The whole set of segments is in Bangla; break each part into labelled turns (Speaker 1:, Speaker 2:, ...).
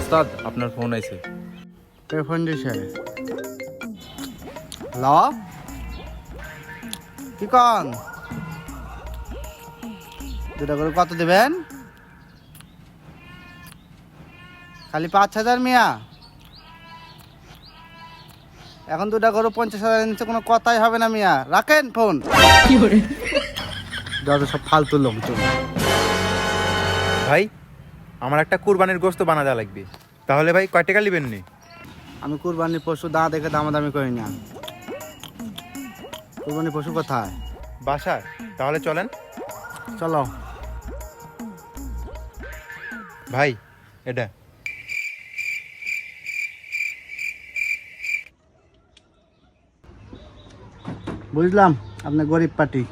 Speaker 1: ওস্তাদ আপনার ফোন আছে
Speaker 2: কে ফোন দিছে? ল কি কন? দুটা করে কত দেবেন? খালি পাঁচ হাজার মিয়া। এখন দুটা করে পঞ্চাশ হাজার নিচে কোনো কথাই হবে না মিয়া। রাখেন ফোন। যত সব ফালতু লোকজন
Speaker 1: ভাই আমার একটা কুরবানির গোস্ত বানাতে লাগবে। তাহলে ভাই কয় টাকা নেবেন নি?
Speaker 2: আমি কুরবানির পশু দা দেখে দামাদামি করি না। কুরবানির পশু কোথায়?
Speaker 1: বাসায়। তাহলে চলেন।
Speaker 2: চলো।
Speaker 1: ভাই এটা।
Speaker 2: বুঝলাম আপনি গরিব পার্টি।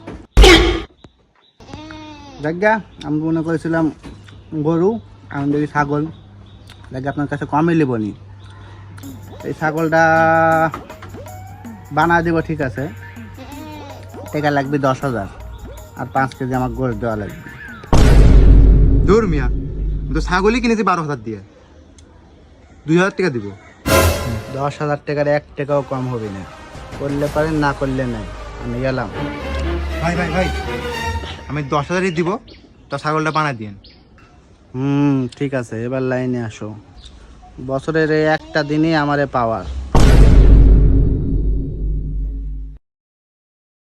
Speaker 2: দেখা আমি মনে করেছিলাম গরু আমি দেখি ছাগল। দেখা আপনার কাছে কমই নেব নি। এই ছাগলটা বানা দেবো ঠিক আছে। টাকা লাগবে দশ হাজার আর পাঁচ কেজি আমার গোশ দেওয়া লাগবে।
Speaker 1: দূর মিয়া আমি তো ছাগলই কিনেছি বারো হাজার দিয়ে। দুই হাজার টাকা দিব।
Speaker 2: দশ হাজার টাকার এক টাকাও কম হবে না। করলে পারেন না করলে নাই। আমি গেলাম।
Speaker 1: ভাই ভাই ভাই আমি দশ হাজারই দিব। তো ছাগলটা বানা দিন
Speaker 2: হুম ঠিক আছে এবার লাইনে আসো। বছরের এই একটা দিনই আমারে পাওয়ার।